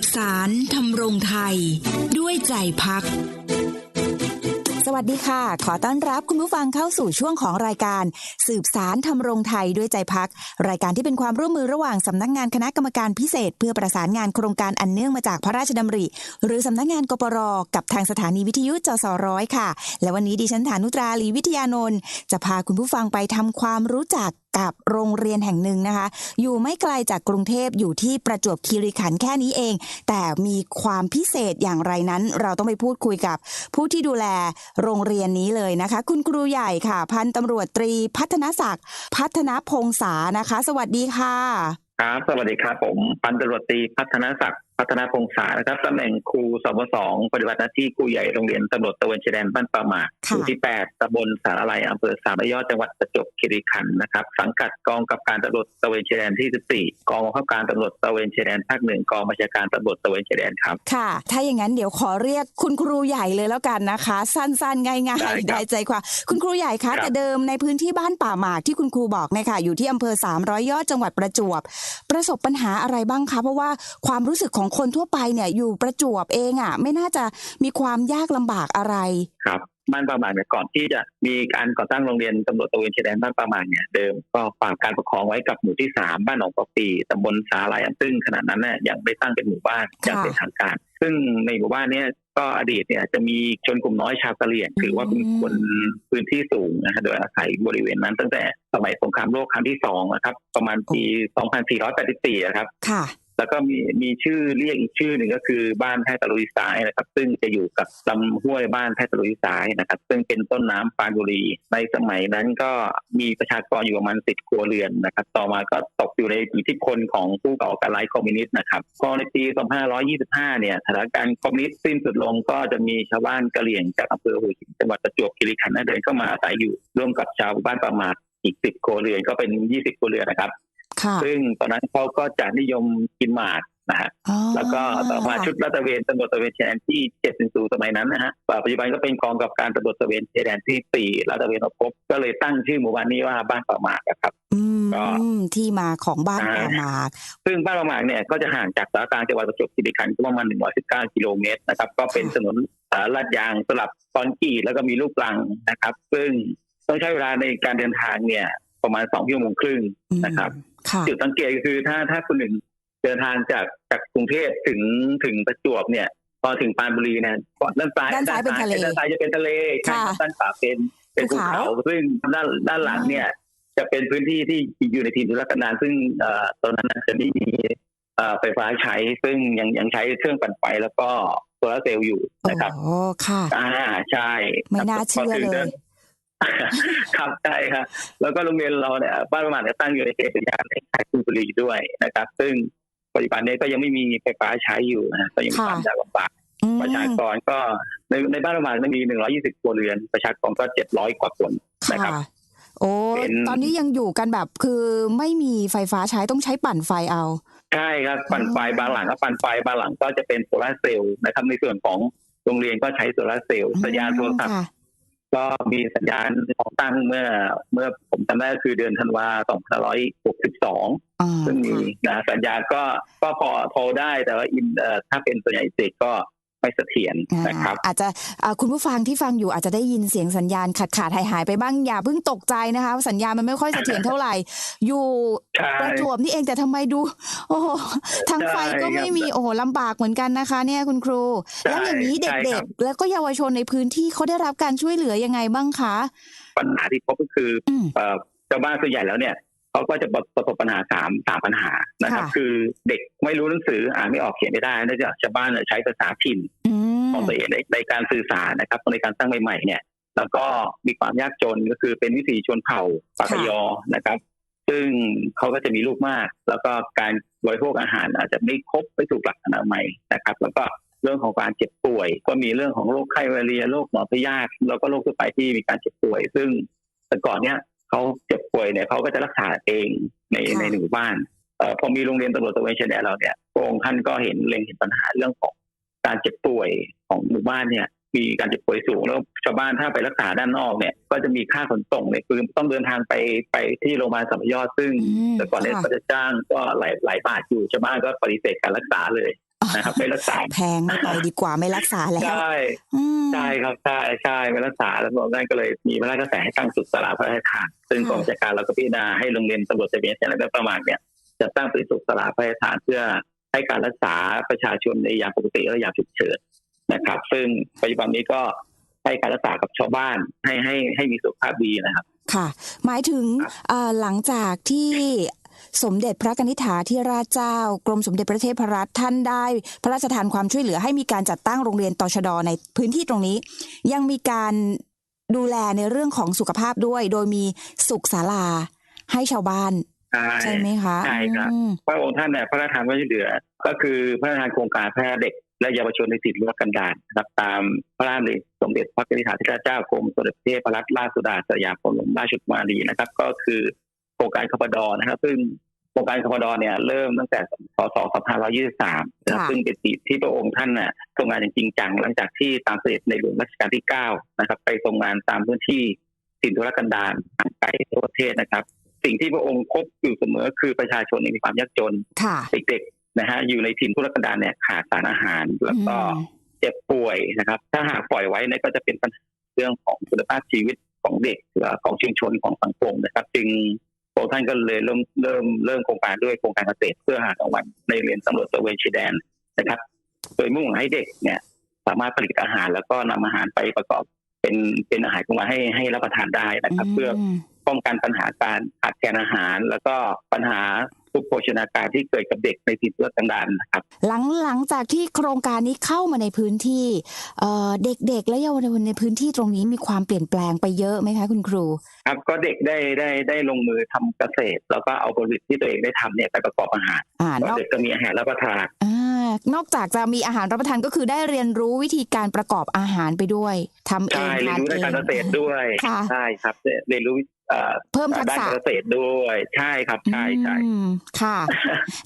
บสารทำรงไทย ด้วยใจพัก สวัสดีค่ะ ขอต้อนรับคุณผู้ฟังเข้าสู่ช่วงของรายการ สืบสารทำรงไทยด้วยใจพัก รายการที่เป็นความร่วมมือระหว่างสำนักงานคณะกรรมการพิเศษ เพื่อประสานงานโครงการอันเนื่องมาจากพระราชดำริ หรือสำนักงานกปรกับทางสถานีวิทยุจสร้อยค่ะ และวันนี้ดิฉันฐานุตราลีวิทยานนท์จะพาคุณผู้ฟังไปทำความรู้จัก กับโรงเรียนแห่งหนึ่งนะคะ อยู่ไม่ไกลจากกรุงเทพอยู่ที่ประจวบคีรีขันธ์แค่นี้เอง แต่มีความพิเศษอย่างไรนั้น เราต้องไปพูดคุยกับ ผู้ที่ดูแลโรงเรียนนี้เลยนะคะ คุณครูใหญ่ค่ะ พันตำรวจตรีพัฒนศักดิ์พัฒนพงษานะคะ สวัสดีค่ะ ครับ สวัสดีครับผมพันตำรวจตรีพัฒนศักดิ์ พัฒนาพงษานะครับตำแหน่งครูสบสองปฏิบัติหน้าที่ครูใหญ่โรงเรียนตำรวจตะเวนชายแดนบ้านปะหมากหค่ะมู่ที่ 8ตำบลสารอะไรอำเภอสามยอดจังหวัดประจวบคีรีขันธ์นะครับ สังกัดกองกับการตำรวจตะเวนชายแดนที่ 14 กองบังคับการตำรวจตะเวนชายแดนภาคหนึ่งกองบัญชาการตำรวจตะเวนชายแดนครับค่ะ ถ้าอย่างนั้นเดี๋ยวขอเรียกคุณครูใหญ่เลยแล้วกันนะคะ สั้นๆง่ายได้ครับๆได้ใจความคุณครูใหญ่ครัคะบแต่เดิมในพื้นที่บ้านป่าหมากที่คุณครูบอกเนี่ยค่ะอยู่ที่อำเภอ300ยอดจังหวัดประจวบ ประสบปัญหาอะไรบ้างคะเพราะว่าความรู้สึกของคนทั่วไปเนี่ยอยู่ประจวบเองอะ ไม่น่าจะมีความยากลำบากอะไรครับบ้านปะหมากเนี่ยก่อนที่จะมีการก่อตั้งโรงเรียนตำรวจตระเวนชายแดนบ้านปะหมากเนี่ยเดิมก็ฝากการปกครองไว้กับหมู่ที่สามบ้านหนองกอกปีตำบลสาลายอันซึ่งขณะนั้นเนี่ยยังไม่ตั้งเป็นหมู่บ้านอย่างเป็นทางการ ซึ่งในหมู่บ้านเนี่ยก็อดีตเนี่ยจะมีชนกลุ่มน้อยชาวกะเหรี่ยง ถือว่าเป็นคนพื้นที่สูงนะฮะโดยอาศัยบริเวณนั้นตั้งแต่สมัยสงครามโลกครั้งที่สองนะครับ ประมาณปี 2484 นะครับค่ะ แล้วก็มีมีชื่อเรียกอีกชื่อหนึ่งก็คือบ้านแพทย์ตะลุยซ้ายนะครับ ซึ่งจะอยู่กับลำห้วยบ้านแพทย์ตะลุยซ้ายนะครับ ซึ่งเป็นต้นน้ำปานบุรี ในสมัยนั้นก็มีประชากรอยู่ประมาณสิบครัวเรือนนะครับ ต่อมาก็ตกอยู่ในอิทธิพลของผู้ก่อการร้ายคอมมิวนิสต์นะครับพอในปี 2525 เนี่ยสถานการณ์คอมมิวนิสต์สิ้นสุดลงก็จะมีชาวบ้านกะเหรี่ยงจากอำเภอหัวหินจังหวัดประจวบคีรีขันธ์นั้นเดินเข้ามาอาศัยอยู่ร่วมกับชาวบ้านประมาทอีกสิบครัวเรือนก็เป็น20ครัวเรือนนะครับ ซึ่งตอนนั้นเขาก็จะนิยมกินหมากนะฮะอ๋อแล้วก็ต่อมาชุดลาดตระเวนตำรวจตระเวนชายแดนที่710สมัยนั้นนะฮะปัจจุบันก็เป็นกองกับการตำรวจตระเวนชายแดนที่4ลาดตระเวนอพบก็เลยตั้งชื่อหมู่บ้านนี้ว่าบ้านป่าหมากอะครับอืมก็ที่มาของบ้านอ่าป่าหมาก ซึ่งบ้านป่าหมากเนี่ยก็จะห่างจากสารกลางจังหวัดประจวบคีรีขันธ์ก็ประมาณ119กิโลเมตรนะครับ ก็เป็นถนนสายลาดยางสลับตอนกี่แล้วก็มีลูกลังนะครับ ซึ่งต้องใช้เวลาในการเดินทางเนี่ยประมาณ2ชั่วโมงครึ่งอืมนะครับค่ะ จุดสังเกตก็คือถ้าถ้าคุณหนึ่งเดินทางจากจากกรุงเทพถึงถึงประจวบเนี่ยพอถึงปรานบุรีเนี่ยก่อนด้านซ้ายด้านซ้ายเป็นทะเลด้านซ้ายจะเป็นทะเลใช่ค่ะครับด้านขวาเป็นเป็นภูภูเขาเขาซึ่งด้านด้านหลังเนี่ย จะเป็นพื้นที่ที่อยู่ในถิ่นทุรกันดารซึ่งเอ่อตอนนั้นจะไม่มีเอ่อไฟฟ้าใช้ซึ่งยังยังใช้เครื่องปั่นไฟแล้วก็โซลาร์เซลล์อยู่นะครับโอ้ค่ะอ่าใช่ ไม่น่าเชื่อพถึงเลยดิน ครับใช่ครับ แล้วก็โรงเรียนเราเนี่ยบ้านประมาณเนี่ยตั้งอยู่ในเขตอุทยานแห่งชาติกุนบุรีด้วยนะครับ ซึ่งปัจจุบันนี้ก็ยังไม่มีไฟฟ้าใช้อยู่นะก็ยังมีค่ะความยากลำบากอืมประชากรก็ในในบ้านประมาณมี120ครัวเรือน ประชากรก็700กว่าคนนะครับค่ะโอ้เป็นตอนนี้ยังอยู่กันแบบคือไม่มีไฟฟ้าใช้ต้องใช้ปั่นไฟเอา ใช่ครับปั่นไฟอ๋อบางหลังก็ปั่นไฟบางหลังก็จะเป็นโซลาร์เซลล์นะครับ ในส่วนของโรงเรียนก็ใช้โซลาร์เซลล์สัญญาณโทรศัพท์ค่ะ ก็มีสัญญาณของตั้งเมื่อ เมื่อผมจำได้ก็คือเดือนธันวา2562อ่าซึ่งมีค่ะนะสัญญาณก็ก็พอโทรได้แต่ว่าอินเอ่อถ้าเป็นส่วนใหญ่เสกก็ ไม่เสถียรนะครับ อาจจะอ่าคุณผู้ฟังที่ฟังอยู่อาจจะได้ยินเสียงสัญญาณขาดขาดหายหายๆไปบ้างอย่าเพิ่งตกใจนะคะ สัญญาณมันไม่ค่อยเสถียรเท่าไหร่ อยู่ใช่ประจวบนี่เองแต่ทำไมดู โอ้โหทางไฟก็ไม่มีโอ้โหลำบากเหมือนกันนะคะ เนี่ยคุณครูใช่แล้วอย่างนี้ใช่เด็ครักบๆแล้วก็เยาวชนในพื้นที่เขาได้รับการช่วยเหลือยังไงบ้างคะ ปัญหาที่พบก็คืออืมเอ่อชาวบ้านส่วนใหญ่แล้วเนี่ย เขาก็จะประสบปัญหาสามสามปัญหานะครับค่ะคือเด็กไม่รู้หนังสืออ่านไม่ออกเขียนไม่ได้เนื่องจากชาวบ้านเนี่ยใช้ภาษาถิ่นอืมของตัวเองในในการสื่อสารนะครับในการสร้างใหม่ๆเนี่ย แล้วก็มีความยากจนก็คือเป็นวิถีชนเผ่าปากกยอนะครับ ซึ่งเขาก็จะมีลูกมาก แล้วก็การบริโภคอาหารอาจจะไม่ครบไม่ถูกหลักอนามัยนะครับ แล้วก็เรื่องของการเจ็บป่วย ก็มีเรื่องของโรคไข้มาเรียโรคหมอพยาธิแล้วก็โรคทั่วไปที่มีการเจ็บป่วย ซึ่งแต่ก่อนเนี้ย เขาเจ็บป่วยเนี่ยเขาก็จะรักษาเองในค่ะในหนึ่งบ้านเอ่อพอมีโรงเรียนตำรวจตระเวนชายแดนเราเนี่ยพระองค์ท่านก็เห็นเล็งเห็นปัญหาเรื่องของการเจ็บป่วยของหมู่บ้านเนี่ย มีการเจ็บป่วยสูงแล้วชาวบ้านถ้าไปรักษาด้านนอกเนี่ย ก็จะมีค่าขนส่งเนี่ยคือต้องเดินทางไปไปที่โรงพยาบาลสามยอดซึ่งอืมแต่ก่อนเนี่ยค่ะเขาจะจ้างก็หลายหลายบาทอยู่ชาวบ้านก็ปฏิเสธการรักษาเลยอ๋ นะครับไม่รักษาแพงไม่ไปดีกว่าไม่รักษาแล้วใช่อืมใช่ครับใช่ใช่ไม่รักษาแล้วพระองค์ท่านก็เลยมีพระราชกระแสให้ตั้งสุดสาราพระราชทานซึ่งกองจัดการเราก็พิจารณาให้โรงเรียนตำรวจทะเบียนและประมาทเนี่ยจะตั้งเป็นสุดสาราพระราชทานเพื่อให้การรักษาประชาชนในยามปกติและยามฉุกเฉินนะครับ ซึ่งปัจจุบันนี้ก็ให้การรักษากับชาวบ้านให้ให้ให้มีสุขภาพดีนะครับ ค่ะ หมายถึงครับเอ่อหลังจากที่ สมเด็จพระกนิษฐาธิราชเจ้า กรมสมเด็จพระเทพรัตน์ท่านได้ พระราชทานความช่วยเหลือให้มีการจัดตั้งโรงเรียนตชดในพื้นที่ตรงนี้ ยังมีการดูแลในเรื่องของสุขภาพด้วย โดยมีสุขศาลาให้ชาวบ้านใช่ใช่ไหมคะใช่ครับอืมพระองค์ท่านเนี่ยพระราชทานพระช่วยเหลือ ก็คือพระราชทานโครงการพัฒนาเด็กและเยาวชนในถิ่นทุรกันดารนะครับตามพระราชดำริสมเด็จพระกนิษฐาธิราชเจ้ากรมสมเด็จพระเทพรัตนราชสุดาสยามบรมราชกุมารีนะครับ ก็คือ โครงการคพดนะครับ ซึ่งโครงการคพดเนี่ยเริ่มตั้งแต่พศ2523นะครับค่ะซึ่งเป็นปีที่พระองค์ท่านน่ะทรงงานอย่างจริงจังหลังจากที่ตามเสด็จในหลวงรัชกาลที่9นะครับ ไปทรงงานตามพื้นที่ถิ่นทุรกันดารห่างไกลทั่วประเทศนะครับ สิ่งที่พระองค์พบอยู่เสมอคือประชาชนเนี่ยมีความยากจนค่ะเด็กๆนะฮะอยู่ในถิ่นทุรกันดารเนี่ยขาดสารอาหารแล้วก็อืมเจ็บป่วยนะครับ ถ้าหากปล่อยไว้เนี่ยก็จะเป็นปัญหาเรื่องของคุณภาพชีวิตของเด็กหรือของชุมชนของสังคมนะครับ จึง พระองค์ท่านก็เลยเริ่มเริ่มเริ่มโครงการด้วยโครงการเกษตรเพื่อหารางวัลในเรียนตำรวจตระเวนชายแดนนะครับ โดยมุ่งหวังให้เด็กเนี่ยสามารถผลิตอาหารแล้วก็นำอาหารไปประกอบเป็นเป็นอาหารกลางวันให้ให้รับประทานได้นะครับ เพื่อมป้องกันปัญหาการขาดแคลนอาหาร แล้วก็ปัญหา ทุกโภชนาการที่เกิดกับเด็กในถิ่นทุรกันดารนะครับ หลังหลังจากที่โครงการนี้เข้ามาในพื้นที่เอ่อเด็กๆ และเยาวชนในพื้นที่ตรงนี้มีความเปลี่ยนแปลงไปเยอะไหมคะคุณครูครับก็เด็กได้ได้ได้ลงมือทำเกษตร แล้วก็เอาผลผลิตที่ตัวเองได้ทำเนี่ยไปประกอบอาหารอ่านอกเด็กก็มีอาหารรับประทานอ่านอกจากจะมีอาหารรับประทานก็คือได้เรียนรู้วิธีการประกอบอาหารไปด้วยทำเองใช่เรียทานนรู้เอด้านงการเกษตรด้วยค่ะใช่ครับเรียนรู้ เอ่อเพิ่มทักด้านษะการเกษตรด้วยใช่ครับใช่ใช่อืมค่ะ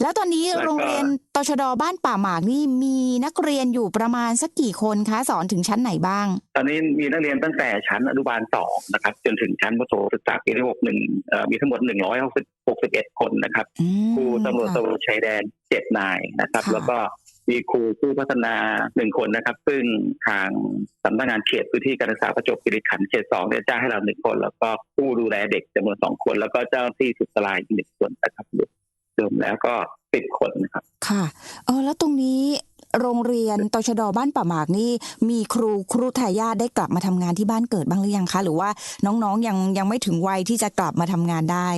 แล้วตอนนี้แล้วก็โรงเรียนตชดบ้านป่าหมากนี่มีนักเรียนอยู่ประมาณสักกี่คนคะสอนถึงชั้นไหนบ้าง ตอนนี้มีนักเรียนตั้งแต่ชั้นอนุบาลสองนะครับ จนถึงชั้นประถมศึกษาปีที่หกหนึ่งเอ่อมีทั้งหมดหนึ่งร้อยหกสิบหกสิบเอ็ดคนนะครับอืมครูตำรวจตระเวนชายแดนเจ็ดนายนะครับค่ะแล้วก็ มีครูผู้พัฒนาหนึ่งคนนะครับ ซึ่งทางสำนักงานเขตพื้นที่การศึกษาประจวบคีรีขันธ์เขตสองเนี่ยจ้างให้เราหนึ่งคน แล้วก็ผู้ดูแลเด็กจำนวนสองคน แล้วก็เจ้าหน้าที่สุดสลายอีกหนึ่งคนนะครับรวมแล้วก็สิบคนนะครับค่ะเออแล้วตรงนี้โรงเรียนตชดบ้านป่าหมากนี่มีครูครูทายาทได้กลับมาทำงานที่บ้านเกิดบ้างหรือยังคะ หรือว่าน้องๆยังยังไม่ถึงวัยที่จะกลับมาทำงานได้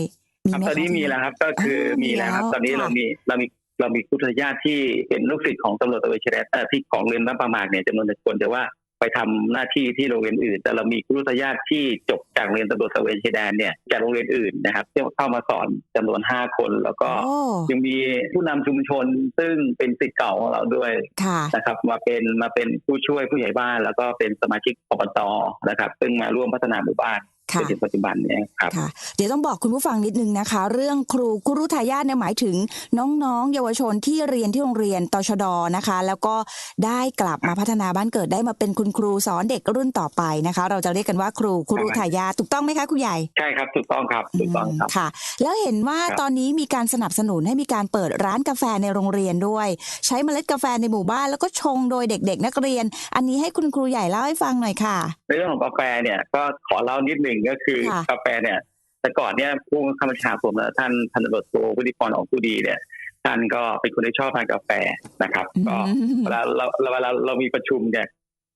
มีครับไหมตอนนี้คะมีแล้วครับ ก็คืออ่ามีมีแล้วครับแล้วตอนนี้ค่ะเรามีเรามี เรามีผู้ทายาทที่เป็นลูกศิษย์ของตำรวจตระเวนชายแดนเอ่อที่ของเรียนบ้านประมาทเนี่ยจำนวนหนึ่งคนแต่ว่าไปทำหน้าที่ที่โรงเรียนอื่น แต่เรามีผู้ทายาทที่จบจากโรงเรียนตำรวจตระเวนชายแดนเนี่ยจากโรงเรียนอื่นนะครับที่เข้ามาสอนจำนวนห้าคน แล้วก็โอ้ยังมีผู้นำชุมชนซึ่งเป็นศิษย์เก่าของเราด้วยค่ะนะครับมาเป็นมาเป็นผู้ช่วยผู้ใหญ่บ้าน แล้วก็เป็นสมาชิกอบตนะครับ ซึ่งมาร่วมพัฒนาหมู่บ้าน จค่ะนถึงปัจจุบันเนี่ยครับค่ะเดี๋ยวต้องบอกคุณผู้ฟังนิดนึงนะคะ เรื่องครูครูทายาทเนี่ยหมายถึงน้องๆ เยาวชนที่เรียนที่โรงเรียนตชดนะคะ แล้วก็ได้กลับมาพัฒนาบ้านเกิดได้มาเป็นคุณครูสอนเด็กรุ่นต่อไปนะคะ เราจะเรียกกันว่าครูครูทายาทถูกต้องไหมคะคุณใหญ่ใช่ครับถูกต้องครับถูกต้องครับค่ะ แล้วเห็นว่าครับตอนนี้มีการสนับสนุนให้มีการเปิดร้านกาแฟในโรงเรียนด้วย ใช้เมล็ดกาแฟในหมู่บ้านแล้วก็ชงโดยเด็ก ๆ นักเรียน อันนี้ให้คุณครูใหญ่เล่าให้ฟังหน่อยค่ะในเรื่องของกาแฟเนี่ยก็ขอเล่านิดหนึ่งก็คือค่ะกาแฟเนี่ย แต่ก่อนเนี่ยผู้ข้าราชการผมนะท่านพันตำรวจโทวุฒิพรออกผู้ดีเนี่ยท่านก็เป็นคนที่ชอบทานกาแฟนะครับ ก็อืมเวลาเราเวลาเรามีประชุมเนี่ย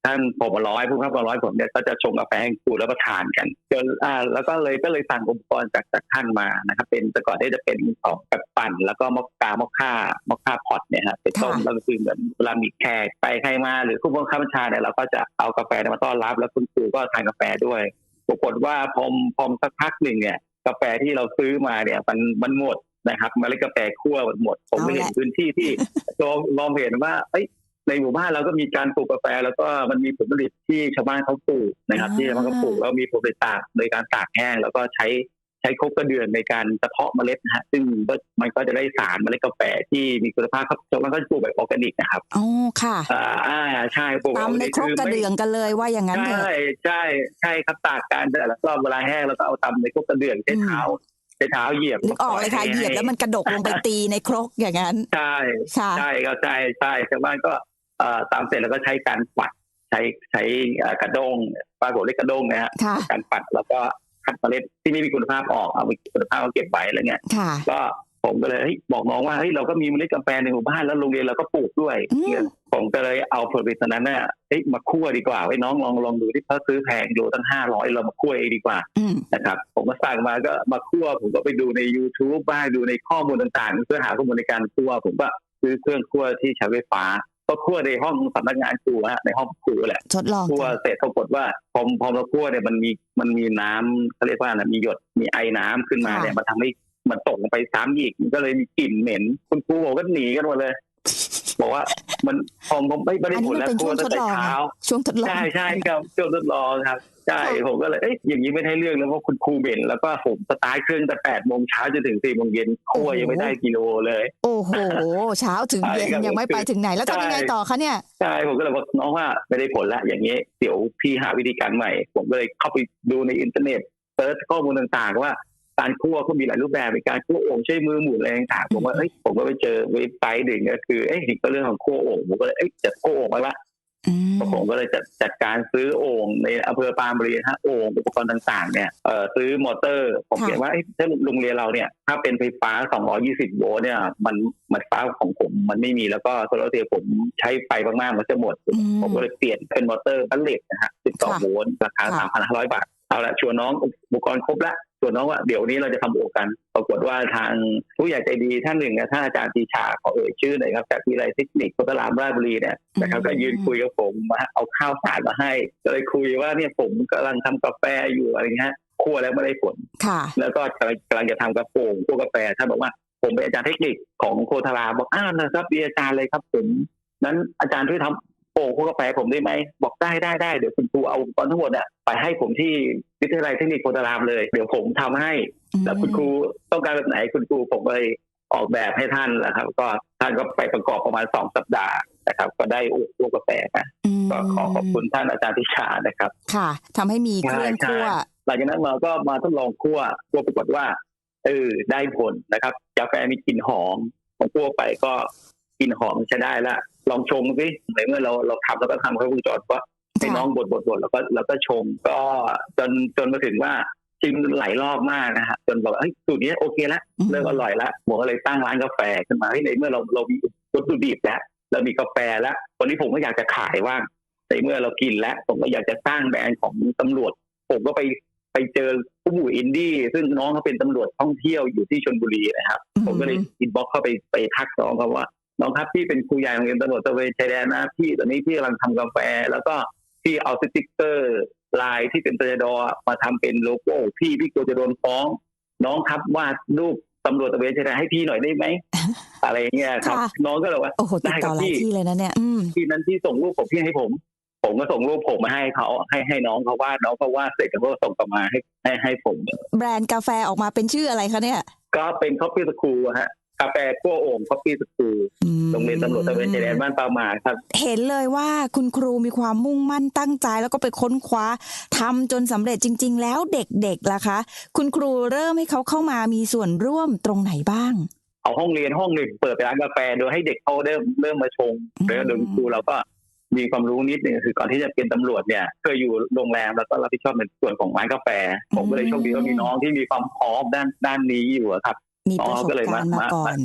ท่านผมร้อยผู้ข้าราชการร้อยผมเนี่ยก็จะชงกาแฟให้ครูรับประทานกันจนอ่าแล้วก็เลยก็เลยสั่งอุปกรณ์จากจากท่านมานะครับ เป็นแต่ก่อนที่จะเป็นของแบบปั่น แล้วก็มอกกามอกค่ามอกค่าพอตเนี่ยฮะไปต้มค่ะแล้วก็คือเหมือนเวลามีแขกไปใครมาหรือผู้บังคับบัญชาเนี่ยเราก็จะเอากาแฟมาต้อนรับ แล้วคุณครูก็ทานกาแฟด้วย ปรากฏว่าพอมพอมสักพักหนึ่งเนี่ย กาแฟที่เราซื้อมาเนี่ยมันมันหมดนะครับเมล็ดกาแฟคั่วมันหมด ผมไม่เห็นพื้นที่ที่ลองลองเห็นว่าเอ้ยในหมู่บ้านเราก็มีการปลูกกาแฟ แล้วก็มันมีผลผลิตที่ชาวบ้านเขาปลูกนะครับอ่าที่ชาวบ้านเขาปลูกแล้วมีผลผลิตตากโดยการตากแห้งแล้วก็ใช้ ใช้ครบกระเดือนในการกระเทาะเมล็ดนะฮะซึ่งมันก็จะได้สารเมล็ดกาแฟที่มีคุณภาพครับชาวบ้านก็จะปลูกแบบออร์แกนิกนะครับอ๋อค่ะอ่าอ่าใช่ปลูกแบบออตำร์แกในนิกครกคืกระไม่เดื่องกันเลยว่าอย่างนั้นเถใช่อะใช่ใช่ครับตากการแต่ละรอบเวลาแห้งแล้วก็เอาตำในพวกกระเดื่องใช้เท้าใช้เท้าเหยียบนึกออกเลยค่ะให้เหยียบแล้วมันกระดกลงไปตีในครกอย่างนั้น ใช่ค่ะใช่ก็ใช่ใช่ชาวบ้านก็เอ่อตามเสร็จแล้วก็ใช้การปัดใช้ใช้เอ่อกระด้งปลาโกเล็กกระด้งนะฮะค่ะการปัดแล้วก็ คัดเมล็ดที่ไม่มีคุณภาพออกเอาไปคุณภาพมาเก็บไว้อะไรเงี้ยค่ะก็ผมก็เลยเฮ้ยบอกน้องว่าเฮ้ยเราก็มีเมล็ดกาแฟในหมู่บ้านแล้วโรงเรียนเราก็ปลูกด้วยอืมผมก็เลยเอาผลผลิตนั้นน่ะเฮ้ยมาคั่วดีกว่าไว้น้องลองลองดูที่เขาซื้อแพงอยู่ตั้งห้าร้อยเรามาคั่วเองดีกว่าอืมนะครับผมก็สั่งมาก็มาคั่วผมก็ไปดูใน YouTube บ้างดูในข้อมูลต่างๆ เพื่อหาข้อมูลในการคั่วผมก็ซื้อเครื่องคั่วที่ใช้ไฟฟ้า ก็คั่วในห้องสำนักงานครูฮะในห้องครูแหละทดลองคั่วจ้ะเสร็จปรากฏว่าพอพอเราคั่วเนี่ยมันมีมันมีน้ำเขาเรียกว่านะมีหยดมีไอ้น้ำขึ้นมาเนี่ยมันทำให้มันตกลงไปซ้ำอีกมันก็เลยมีกลิ่นเหม็น คุณครูบอกก็หนีกันหมดเลย บอกว่ามันพอผมไม่ไม่ได้อันผนี้ลมันแล้วเป็นคั่ช่ววงตั้ทงดแต่ลองเช้าช่วงทดลองใช่ใช่ครับช่วงทดลองครับ ใช่ผมก็เลยเอ้ยอย่างนี้ไม่ได้เรื่องแล้วเพราะคุณครูเหม็นแล้วก็ผมสตาร์ทเครื่องแต่แปดโมงเช้าจนถึงสี่โมงเย็นคั่วยังไม่ได้กิโลเลย โอ้โห เช้าถึงเย็นใช่ครับยังไม่ไปถึงไหน แล้วทำยังไงต่อคะเนี่ยใช่ผมก็เลยบอกน้องว่าไม่ได้ผลละอย่างนี้เดี๋ยวพี่หาวิธีการใหม่ ผมก็เลยเข้าไปดูในอินเทอร์เน็ตเซิร์ชข้อมูลต่างๆว่าการคั่วก็มีหลายรูปแบบในการคั่วโอ่งใช้มือหมุนอะไรต่างๆผมว่าเอ้ยผมก็ไปเจอเว็บไซต์หนึ่งก็คือเอ้ยเห็นก็เรื่องของคั่วโอ่งผมก็เลยเอ้ยจะคั่วโอ่งไปละอืม ผมก็เลยจัดจัดการซื้อโอ่งในอำเภอปรามบุรีฮะโอ่งอุปกรณ์ต่างๆ เนี่ยเอ่อซื้อมอเตอร์ ผมค่ะเห็นว่าเอ้ยถ้าโรงเรียนเราเนี่ย ถ้าเป็นไฟฟ้า 220 โวลต์เนี่ย มันมันไฟฟ้าของผมมันไม่มีแล้วก็โซลาร์เซลล์ผมใช้ไฟมากๆมันจะหมดอืมผมก็เลยเปลี่ยนเป็นมอเตอร์บัลเลตนะฮะค่ะ12 โวลต์ราคาค่ะ3,500 บาท เอาละชวนน้องอุปกรณ์ครบละชวนน้องว่าเดี๋ยวนี้เราจะทำโอ่งกัน ปรากฏว่าทางผู้ใหญ่ใจดีท่านหนึ่งนะท่านอาจารย์ปีชาขอเอ่ยชื่อหน่อยครับจากวิทยาลัยเทคนิคโคตรามราชบุรีเนี่ยนะครับก็ยืนคุยกับผมว่าเอาข้าวสารมาให้ก็เลยคุยว่าเนี่ยผมกำลังทำกาแฟอยู่อะไรเงี้ยคั่วแล้วไม่ได้ผลค่ะแล้วก็กำลังกำลังจะทำกระโปรงพวกกาแฟท่านบอกว่าผมเป็นอาจารย์เทคนิคของโคทราบอกอ้าวนะครับดีอาจารย์เลยครับผมนั้นอาจารย์ช่วยทำ โป่งพวกกาแฟผมได้ไหม บอกได้ได้ได้เดี๋ยวคุณครูเอาอุปกรณ์ทั้งหมดอะไปให้ผมที่วิทยาลัยเทคนิคโคทรามเลย เดี๋ยวผมทำให้ แล้วคุณครูต้องการแบบไหนคุณครูผมก็เลยออกแบบให้ท่านแหละครับ ก็ท่านก็ไปประกอบประมาณสองสัปดาห์นะครับ ก็ได้พวกกาแฟมาอืมก็ขอขอบคุณท่านอาจารย์ทิชานะครับ ค่ะทำให้มีเครื่องใช่คั่วหลังจากนั้นเราก็มาทดลองคั่วคั่วปรากฏว่าเออได้ผลนะครับกาแฟมีกลิ่นหอมของคั่วไปก็ กลิ่นหอมใช้ได้ละลองชงสิในเมื่อเราเราทำแล้วก็ทำเขาวงจรว่าให้น้องบดบดบดแล้วก็แล้วก็ชงก็จนจนมาถึงว่าชิมหลายรอบมากนะฮะจนบอกว่าเอ้ยสูตรนี้โอเคละอืมเริ่มอร่อยละผมก็เลยตั้งร้านกาแฟขึ้นมาเฮ้ยในเมื่อเราเรามีวัตถุดิบแล้วเรามีกาแฟแล้ววันนี้ผมก็อยากจะขายว่างในเมื่อเรากินแล้ว ผมก็อยากจะสร้างแบรนด์ของตำรวจ ผมก็ไปไปเจอผู้หมู่อินดี้ซึ่งน้องเขาเป็นตำรวจท่องเที่ยวอยู่ที่ชลบุรีนะครับ ผมก็เลยอินบ็อกเข้าไปไปทักน้องเขาว่า น้องครับพี่เป็นครูใหญ่โรงเรียนตำรวจตระเวนชายแดนนะพี่ตอนนี้พี่กำลังทำกาแฟ แล้วก็พี่เอาสติ๊กเกอร์ลายที่เป็นตจดอมาทำเป็นโลโก้พี่พี่กลัวจะโดนฟ้อง น้องครับวาดรูปตำรวจตระเวนชายแดนให้พี่หน่อยได้ไหมอะไรเงี้ยครับค่ะน้องก็เลยว่าโอ้โหติดต่อหลายที่เลยนะเนี่ยอืมที่นั้นที่ส่งรูปของพี่ให้ผม ผมก็ส่งรูปผมมาให้เขาให้ให้น้องเขาวาดน้องเขาวาดเสร็จแล้วก็ส่งกลับมาให้ให้ให้ผม แบรนด์กาแฟออกมาเป็นชื่ออะไรคะเนี่ยก็เป็นคอฟฟี่สคูลฮะ กาแฟกั้วโอ่งคอฟฟี่สคูลอืมโรงเรียนตำรวจตระเวนชายแดนบ้านปาหมาครับ เห็นเลยว่าคุณครูมีความมุ่งมั่นตั้งใจ แล้วก็ไปค้นคว้าทำจนสำเร็จจริง ๆ แล้วเด็กๆล่ะคะ คุณครูเริ่มให้เขาเข้ามามีส่วนร่วมตรงไหนบ้างเอาห้องเรียนห้องหนึ่งเปิดเป็นร้านกาแฟโดยให้เด็กเขาเริ่มเริ่มมาชงอืมแล้วโดยคุณครูเราก็มีความรู้นิดนึงคือก่อนที่จะเป็นตำรวจเนี่ยเคยอยู่โรงแรมแล้วก็รับผิดชอบในส่วนของร้านกาแฟ ผมก็เลยโชคดีว่ามีน้องที่มีความพร้อมด้านด้านนี้อยู่อะครับ มีประสบอ๋อก็เลยการณ์มามามาก่อน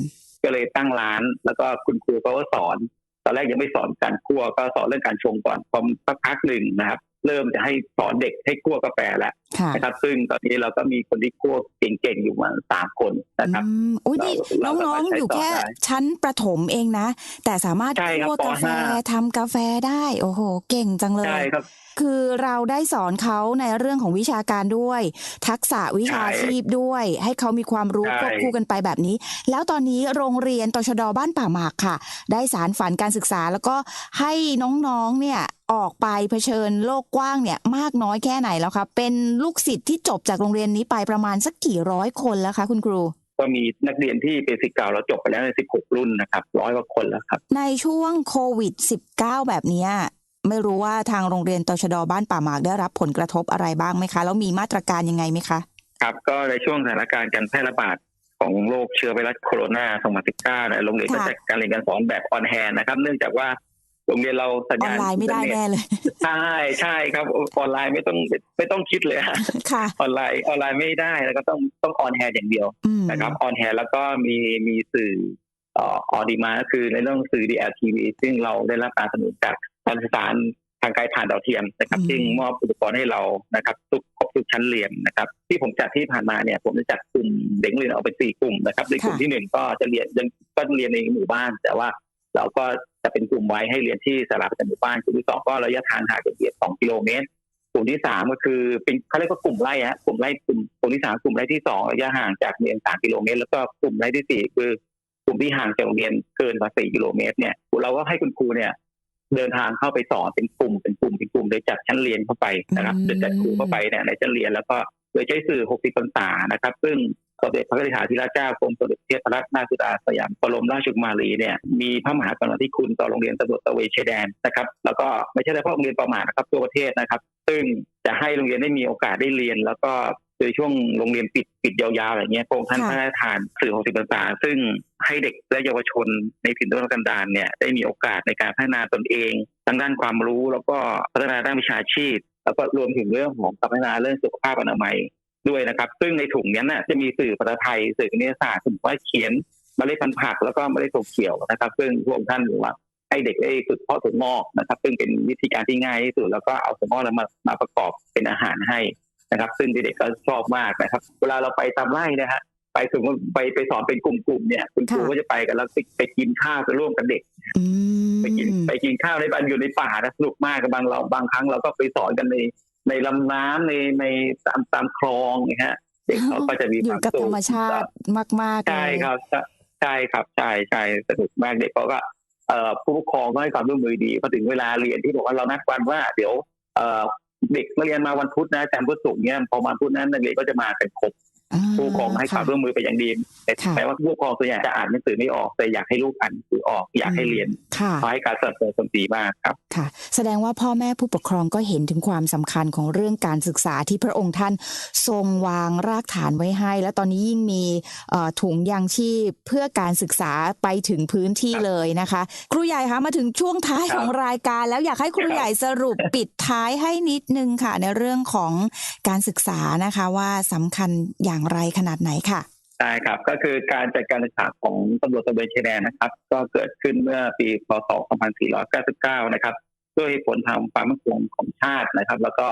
ก็เลยตั้งร้าน แล้วก็คุณครูเขาก็สอน ตอนแรกยังไม่สอนการคั่วก็สอนเรื่องการชงก่อนพอสักพักหนึ่งนะครับ เริ่มจะให้สอนเด็กให้คั่วกาแฟแล้วค่ะนะครับ ซึ่งตอนนี้เราก็มีคนที่คั่วเก่งๆอยู่มาสามคนนะครับอืมอุ้ยนี่เราเราน้องสามารถๆอยู่แค่ใช้ต่อได้ชั้นประถมเองนะ แต่สามารถใช่ครับคั่วกาแฟปห้าทำกาแฟได้ โอ้โห เก่งจังเลยใช่ครับคือเราได้สอนเขาในเรื่องของวิชาการด้วย ทักษะวิชาใช่ชีพด้วย ให้เขามีความรู้ใช่ควบคู่กันไปแบบนี้ แล้วตอนนี้โรงเรียนตชดบ้านป่าหมากค่ะ ได้สารฝันการศึกษาแล้วก็ให้น้องๆเนี่ยออกไปเผชิญโลกกว้างเนี่ยมากน้อยแค่ไหนแล้วคะเป็นลูกศิษย์ที่จบจากโรงเรียนนี้ไปประมาณสักกี่ร้อยคนแล้วคะคุณครูก็มีนักเรียนที่เป็นสิษย์เก่าเราจบไปแล้วใน 16 รุ่นนะครับร้อยกว่าคนแล้วครับ ในช่วงโควิด -19 แบบเนี้ย ไม่รู้ว่าทางโรงเรียนตชดบ้านป่าหมากได้รับผลกระทบอะไรบ้างไหมคะ แล้วมีมาตรการยังไงไหมคะ ครับก็ในช่วงสถานการณ์การแพร่ระบาดของโรคเชื้อไวรัสโคโรนา2019เนี่ยโรงเรียนก็ค่ะจัดการเรียนการสอนแบบออนแฮนนะครับ เนื่องจากว่าโรงเรียนเราสัญออญานณไลน์ไม่ได้อิเทอแน่ร์เน็ตเลย ใช่ใช่ครับออนไลน์ไม่ต้องไม่ต้องคิดเลยฮะค่ะออนไลน์ออนไลน์ไม่ได้แล้วก็ต้องต้องออนแฮนอย่างเดียวอืมนะครับออนแฮนแล้วก็มีมีสื่อออดีมาก็คือในเรื่องสื่อ DLTV ซึ่งเราได้รับการสนับสนุนจาก การสื่อสารทางไกลผ่านดาวเทียมนะครับอืมซึ่งมอบอุปกรณ์ให้เรานะครับ ทุกครบทุกชั้นเรียนนะครับ ที่ผมจัดที่ผ่านมาเนี่ย ผมจะจัดกลุ่มเด็กนักเรียนออกเป็นสี่กลุ่มนะครับในกลุ่มที่หนึ่งก็จะเรียนยังก็เรียนในหมู่บ้าน แต่ว่าเราก็จะเป็นกลุ่มไว้ให้เรียนที่สาราประจำหมู่บ้านกลุ่มที่สองก็ระยะทางห่างจากเรียนสองกิโลเมตรกลุ่มที่สามก็คือเป็นเขาเรียกว่ากลุ่มไร่ฮะกลุ่มไร่กลุ่มกลุ่มที่สามกลุ่มไร่ที่สองระยะห่างจากโรงเรียนสามกิโลเมตร แล้วก็กลุ่มไร่ที่สี่คือกลุ่มที่ห่างจากโรงเรียนเกินกว่าสี่กิโลเมตรเนี่ยเราก็ให้คุณครูเนี่ย เดินทางเข้าไปสอนเป็นกลุ่มเป็นกลุ่มเป็นกลุ่มโดยจัดชั้นเรียนเข้าไปนะครับอืมโดยจัดครูเข้าไปเนี่ยในชั้นเรียนแล้วก็โดยใช้สื่อ 60พรรษานะครับ ซึ่งสมเด็จพระนิธิธิราชเจ้ากรมสมเด็จพระเทพรัตนราชสุดาสยามบรมราชกุมารีเนี่ยมีพระมหากรุณาธิคุณต่อโรงเรียนตำรวจตระเวนชายแดนนะครับ แล้วก็ไม่ใช่เฉพาะโรงเรียนประมาทนะครับทั่วประเทศนะครับ ซึ่งจะให้โรงเรียนได้มีโอกาสได้เรียน แล้วก็ โดยช่วงโรงเรียนปิดปิดยาวๆอย่างเงี้ยพระองค์ท่านพค่ะระราชทานสื่อ60พรรษาซึ่งให้เด็กและเยาวชนในถิ่นทุรกันดารเนี่ยได้มีโอกาสในการพัฒนาตนเองทางด้านความรู้แล้วก็พัฒนาด้านวิชาชีพ แล้วก็รวมถึงเรื่องของการพัฒนาเรื่องสุขภาพอนามัยด้วยนะครับ ซึ่งในถุงเนี้ยน่ะจะมีสื่อภาษาไทยสื่อคณิตศาสตร์ถึงว่าเขียนเมล็ดพันธุ์ผักแล้วก็เมล็ดถั่วเขียวนะครับ ซึ่งพระองค์ท่านบอกว่าให้เด็กได้ฝึกเพาะถั่วงอกนะครับ ซึ่งเป็นวิธีการที่ง่ายที่สุดแล้วก็เอาถั่วงอกแล้วมามาประกอบเป็นอาหารให้ นะครับ ซึ่งเด็กๆก็ชอบมากนะครับ เวลาเราไปตามไร่นะฮะไปถึงไปไปสอนเป็นกลุ่มๆเนี่ย คุณครูค่ะก็จะไปกันแล้วไปไปกินข้าวกันร่วมกับเด็กอืมไปกินไปกินข้าวในบ้านอยู่ในป่านะสนุกมากกับบางเราบางครั้งเราก็ไปสอนกันในในลำน้ำในในตามตามคลองนะฮะเด็กเขาก็จะมีอคยู่วามกับสุธรขรมชาติมากๆเลใช่ยครับใช่ครับใช่ใช่สนุกมากเด็กเขาก็เอ่อผู้ปกครองก็ให้ความร่วมมือดีพอถึงเวลาเรียนที่บอกว่าเรานัดวันว่า เดี๋ยว เด็กมาเรียนมาวันพุธนะจันทร์พุธศุกร์เนี่ยพอมาพุธนั้นนักเรียนก็จะมากันครบอ่า ผู้ปกครองให้ความร่วมมือเป็นอย่างดีแต่ค่ะแม้ว่าผู้ปกครองส่วนใหญ่จะอ่านหนังสือไม่ออก แต่อยากให้ลูกอ่านหนังสือออกอยากให้เรียนค่ะเขาให้การสนับสนุนสมดีมากครับค่ะ แสดงว่าพ่อแม่ผู้ปกครองก็เห็นถึงความสำคัญของเรื่องการศึกษาที่พระองค์ท่านทรงวางรากฐานไว้ให้ และตอนนี้ยิ่งมีเอ่อถุงยางชีพเพื่อการศึกษาไปถึงพื้นที่ครับเลยนะคะ ครูใหญ่คะมาถึงช่วงท้ายครับของรายการ แล้วอยากให้ครูครับใหญ่สรุปปิดท้ายให้นิดนึงค่ะ ในเรื่องของการศึกษานะคะว่าสำคัญอย่างไรขนาดไหนค่ะใช่ครับก็คือการจัดการศึกษาของตำรวจตะเวนชายแดนนะครับ ก็เกิดขึ้นเมื่อปีพศ 2499 นะครับด้วยเหตุผลทางความมั่นคงของชาตินะครับ แล้วก็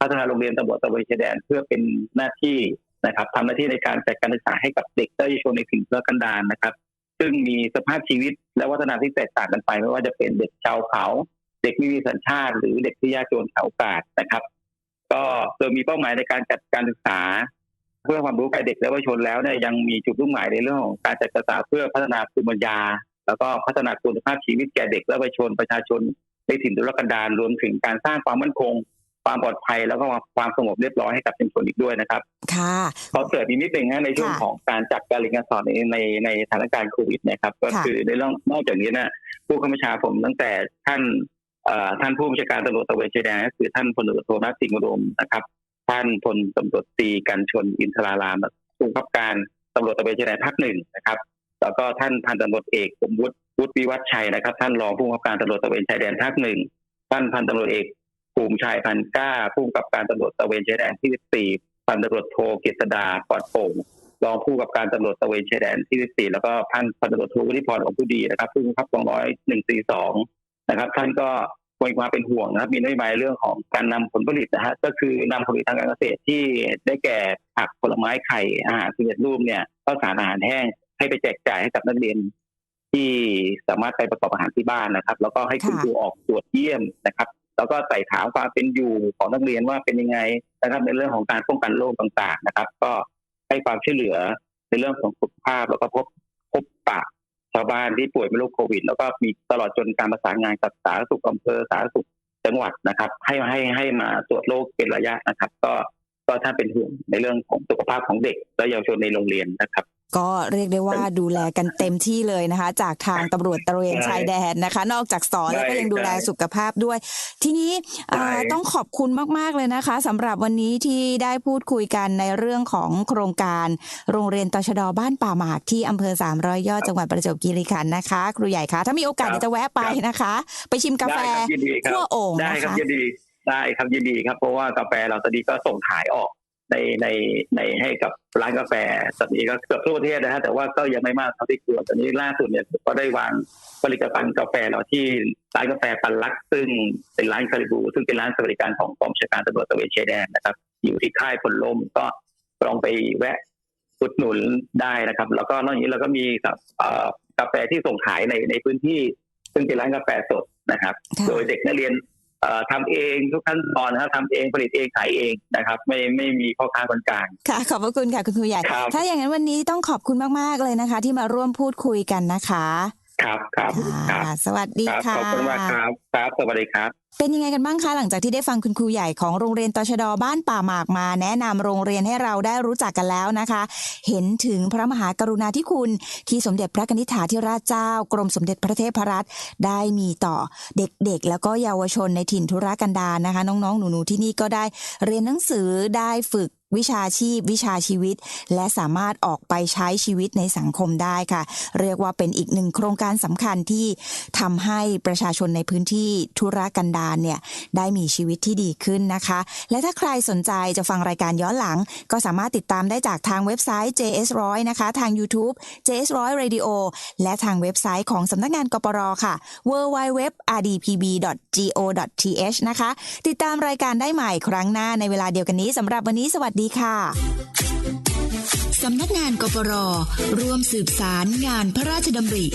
พัฒนาโรงเรียนตำรวจตะเวนชายแดนเพื่อเป็นหน้าที่นะครับทำหน้าที่ในการจัดการศึกษาให้กับเด็กและเยาวชนในถิ่นทุรกันดารนะครับ ซึ่งมีสภาพชีวิตและวัฒนธรรมที่แตกต่างกันไป ไม่ว่าจะเป็นเด็กชาวเขา เด็กไม่มีสัญชาติ หรือเด็กที่ยากจนขาดโอกาสนะครับ ก็โดยมีเป้าหมายในการจัดการศึกษา เพื่อความรู้แก่เด็กและเยาวชนแล้วเนี่ยยังมีจุดมุ่งหมายในเรื่องของการจัดการศึกษาเพื่อพัฒนาภูมิปัญญา แล้วก็พัฒนาคุณภาพชีวิตแก่เด็กและเยาวชนประชาชนในถิ่นทุรกันดารรวมถึงการสร้างความมั่นคง ความปลอดภัยแล้วก็ความสงบเรียบร้อยให้กับชุมชนอีกด้วยนะครับ ค่ะขอเสริมอีกนิดหนึ่งนะในช่วงค่ะของการจัดการเรียนการสอนในในในสถานการณ์โควิดเนะครับก็ค่ะคือในเรื่องนอกจากนี้นะผู้ข้าราชการผมตั้งแต่ท่านเอ่อท่านผู้บัญชาการตำรวจตระเวนชายแดนก็คือท่านพลตำรวจโทนัทสิงห์อุดมนะครับ ท่านพลตำรวจตรีกันชนอินทรารามผู้บังคับการตำรวจตระเวนชายแดนภาคหนึ่งนะครับ แล้วก็ท่านพันตำรวจเอกสมวุฒิวุฒิวิวัฒน์ชัยนะครับ ท่านรองผู้บังคับการตำรวจตระเวนชายแดนภาคหนึ่งท่านพันตำรวจเอกภูมิชัยพันก้าผู้กับการตำรวจตระเวนชายแดนที่14พันตำรวจโทกฤษดาปลอดโปร่งรองผู้กับการตำรวจตระเวนชายแดนที่14แล้วก็พันพันตำรวจโทวุฒิพรของผู้ดีนะครับผู้บังคับกองร้อย142นะครับ ท่านก็ มีความเป็นห่วงนะครับมีนโยบายเรื่องของการนำผลผลิตนะฮะก็คือนำผลผลิตทางการเกษตรที่ได้แก่ผักผลไม้ไข่อาหารสำเร็จรูปเนี่ยข้าวสารอาหารแห้งให้ไปแจกจ่ายให้กับนักเรียนที่สามารถไปประกอบอาหารที่บ้านนะครับ แล้วก็ให้คุณค่ะครูออกตรวจเยี่ยมนะครับ แล้วก็ใส่ถามความเป็นอยู่ของนักเรียนว่าเป็นยังไงนะครับในเรื่องของการป้องกันโรคต่างๆนะครับ ก็ให้ความช่วยเหลือในเรื่องของสุขภาพแล้วก็พบพบปะ ชาวบ้านที่ป่วยเป็นโรคโควิด แล้วก็มีตลอดจนการประสานงานกับสาธารณสุขอำเภอสาธารณสุขจังหวัดนะครับ ให้ให้ให้มาตรวจโรคเป็นระยะนะครับ ก็ก็ถ้าเป็นห่วงในเรื่องของสุขภาพของเด็กและเยาวชนในโรงเรียนนะครับ ก็เรียกได้ว่าดูแลกันเต็มที่เลยนะคะ จากทางตำรวจตระเวนใช่ชายแดนนะคะ นอกจากสอนแล้วก็ใช่ยังดูแลใช่สุขภาพด้วย ทีนี้เอ่อใช่ต้องขอบคุณมาก ๆ เลยนะคะสำหรับวันนี้ที่ได้พูดคุยกันในเรื่องของโครงการโรงเรียนตชดบ้านป่าหมากที่อำเภอ300ยอดจังหวัดประจวบคีรีขันธ์นะคะ ครูใหญ่คะถ้ามีโอกาสเดี๋ยวจะแวะไปนะคะ ไปชิมกาแฟได้ครับยินดีครับขั้วโอ่งได้นะครับคะยินดีได้ครับยินดีครับเพราะว่ากาแฟเราตอนนี้ก็ส่งขายออก ในในในให้กับร้านกาแฟตอนนี้ก็เกือบทั่วประเทศนะฮะแต่ว่าก็ยังไม่มากเท่าที่ควรตอนนี้ล่าสุดเนี่ยก็ได้วางผลิตภัณฑ์กาแฟเราที่ร้านกาแฟปันลักษณ์ซึ่งเป็นร้านคาริบู ซึ่งเป็นร้านสวัสดิการของกองบัญชาการตำรวจตระเวนชายแดนนะครับ อยู่ที่ค่ายพลลมก็ลองไปแวะอุดหนุนได้นะครับ แล้วก็นอกจากนี้เราก็มีกับเอ่อกาแฟที่ส่งขายในในพื้นที่ ซึ่งเป็นร้านกาแฟสดนะครับค่ะโดยเด็กนักเรียนเอ่อ ทำเองทุกขั้นตอนนะครับทำเองผลิตเองขายเองนะครับ ไม่ไม่มีพ่อค้าคนกลางค่ะ ขอบพระคุณค่ะคุณครูใหญ่ครับถ้าอย่างนั้นวันนี้ต้องขอบคุณมาก ๆ เลยนะคะ ที่มาร่วมพูดคุยกันนะคะ ครับครับคค่ะรับสวัสดีครับค่ะขอบคุณมากครับครับ สวัสดีครับ เป็นยังไงกันบ้างคะหลังจากที่ได้ฟังคุณครูใหญ่ของโรงเรียนตชดบ้านป่าหมากมา แนะนำโรงเรียนให้เราได้รู้จักกันแล้วนะคะ เห็นถึงพระมหากรุณาธิคุณ ที่สมเด็จพระนิธิถาธิราชเจ้า กรมสมเด็จพระเทพรัตน์ได้มีต่อเด็กๆ แล้วก็เยาวชนในถิ่นธุรกันดารนะคะ น้องๆ หนูๆที่นี่ก็ได้เรียนหนังสือได้ฝึกวิชาชีพ วิชาชีวิต และสามารถออกไปใช้ชีวิตในสังคมได้ค่ะ เรียกว่าเป็นอีกหนึ่งโครงการสำคัญที่ทำให้ประชาชนในพื้นที่ธุรกันดาารเนี่ยได้มีชีวิตที่ดีขึ้นนะคะ และถ้าใครสนใจจะฟังรายการย้อนหลัง ก็สามารถติดตามได้จากทางเว็บไซต์ JS100 นะคะ ทาง YouTube JS100 Radio และทางเว็บไซต์ของสำนักงานกปรค่ะ www.rdpb.go.th นะคะ ติดตามรายการได้ใหม่ครั้งหน้าในเวลาเดียวกันนี้สำหรับวันนี้สวัสดีค่ะสำนักงานกปรร่วมสืบสารงานพระราชดำริ